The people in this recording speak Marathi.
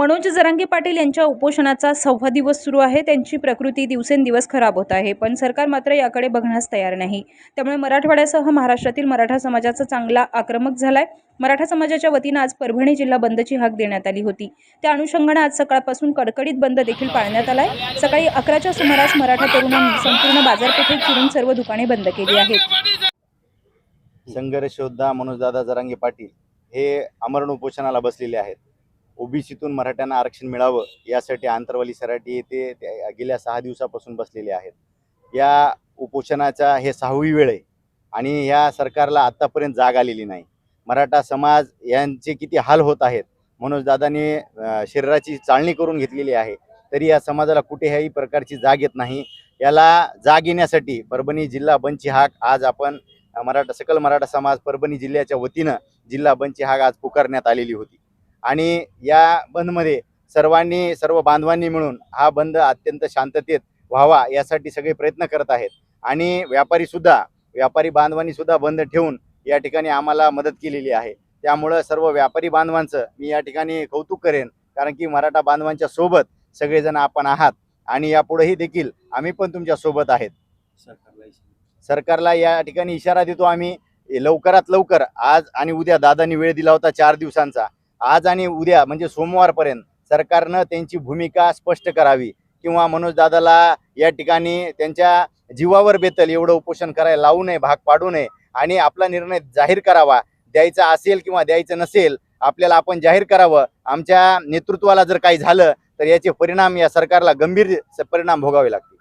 मनोज जरांगे पाटील यांच्या उपोषणाचा सव्वा दिवस सुरू आहे. त्यांची प्रकृती दिवसेंदिवस खराब होत आहे. पण सरकार मात्र याकडे बघण्यास तयार नाही. त्यामुळे मराठवाड्यासह महाराष्ट्रातील मराठा समाजाचा चांगला आक्रमक झालाय. मराठा समाजाच्या वतीनं आज परभणी जिल्हा बंदची हाक देण्यात आली होती. त्या अनुषंगानं आज सकाळपासून कडकडीत बंद देखील पाळण्यात आलाय. सकाळी अकराच्या सुमारास मराठा तरुणांनी संपूर्ण बाजारपेठेत फिरून सर्व दुकाने बंद केली आहेत. संघर्ष योद्धा मनोजदादा जरांगे पाटील हे अमरण उपोषणाला बसलेले आहेत. ओबीसीतून मराठ्यांना आरक्षण मिळावं यासाठी आंतरवाली सराटी येथे गेल्या सहा दिवसापासून बसलेले आहेत. या उपोषणाचा हे सहावी वेळ आहे आणि ह्या सरकारला आत्तापर्यंत जाग आलेली नाही. मराठा समाज यांचे किती हाल होत आहेत मनोजदादांनी दादाने शरीराची चालणी करून घेतलेली आहे तरी या समाजाला कुठेही प्रकारची जाग येत नाही. याला जाग येण्यासाठी परभणी जिल्हा बंची हाक आज आपण मराठा सकल मराठा समाज परभणी जिल्ह्याच्या वतीनं जिल्हा बंची हाक आज पुकारण्यात आलेली होती. आणि या बंदमध्ये सर्वांनी सर्व बांधवांनी मिळून हा बंद अत्यंत शांततेत व्हावा यासाठी सगळे प्रयत्न करत आहेत. आणि व्यापारीसुद्धा व्यापारी बांधवांनीसुद्धा बंद ठेवून या ठिकाणी आम्हाला मदत केलेली आहे. त्यामुळं सर्व व्यापारी बांधवांचं मी या ठिकाणी कौतुक करेन कारण की मराठा बांधवांच्या सोबत सगळेजण आपण आहात आणि यापुढेही देखील आम्ही पण तुमच्यासोबत आहेत. सरकारला या ठिकाणी इशारा देतो आम्ही लवकरात लवकर आज आणि उद्या दादांनी वेळ दिला होता चार दिवसांचा आज आणि उद्या म्हणजे सोमवारपर्यंत सरकारनं त्यांची भूमिका स्पष्ट करावी. किंवा मनोज दादाला या ठिकाणी त्यांच्या जीवावर बेतल एवढं उपोषण करायला लावू नये भाग पाडू नये. आणि आपला निर्णय जाहीर करावा. द्यायचा असेल किंवा द्यायचं नसेल आपल्याला आपण जाहीर करावं. आमच्या नेतृत्वाला जर काही झालं तर याचे परिणाम या सरकारला गंभीर परिणाम भोगावे लागतील.